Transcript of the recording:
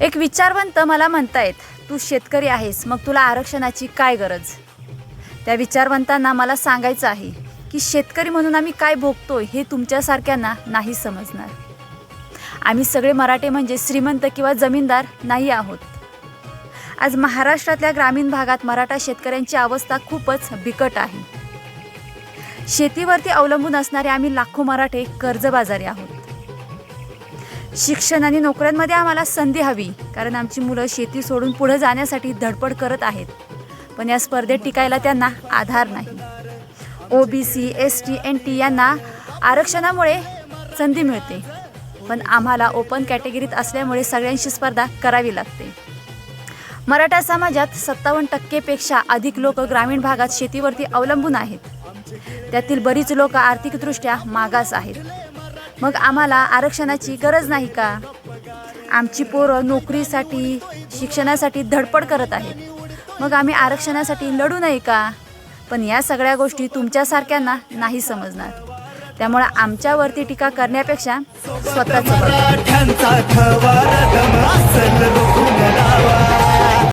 एक विचारवंत मला म्हणतायत तू शेतकरी आहेस मग तुला आरक्षणाची काय गरज? त्या विचारवंतांना मला सांगायचं आहे की शेतकरी म्हणून आम्ही काय भोगतोय हे तुमच्यासारख्यांना नाही समजणार. आम्ही सगळे मराठे म्हणजे श्रीमंत किंवा जमीनदार नाही आहोत. आज महाराष्ट्रातल्या ग्रामीण भागात मराठा शेतकऱ्यांची अवस्था खूपच बिकट आहे. शेतीवरती अवलंबून असणारे आम्ही लाखो मराठे कर्जबाजारी आहोत. शिक्षण आणि नोकऱ्यांमध्ये आम्हाला संधी हवी कारण आमची मुलं शेती सोडून पुढे जाण्यासाठी धडपड करत आहेत. पण या स्पर्धेत टिकायला त्यांना आधार नाही. O B C S T N T यांना आरक्षणामुळे संधी मिळते. पण आम्हाला ओपन कॅटेगरीत असल्यामुळे सगळ्यांशी स्पर्धा करावी लागते. मराठा समाजात सत्तावन्न टक्केपेक्षा अधिक लोक ग्रामीण भागात शेतीवरती अवलंबून आहेत. त्यातील बरीच लोक आर्थिकदृष्ट्या मागास आहेत. मग आम्हाला आरक्षणाची गरज नाही का? आमची पोरं नोकरीसाठी शिक्षणासाठी धडपड करत आहेत. मग आम्ही आरक्षणासाठी लढू नाही का? पण या सगळ्या गोष्टी तुमच्यासारख्यांना नाही समजणार. त्यामुळे आमच्यावरती टीका करण्यापेक्षा स्वतःच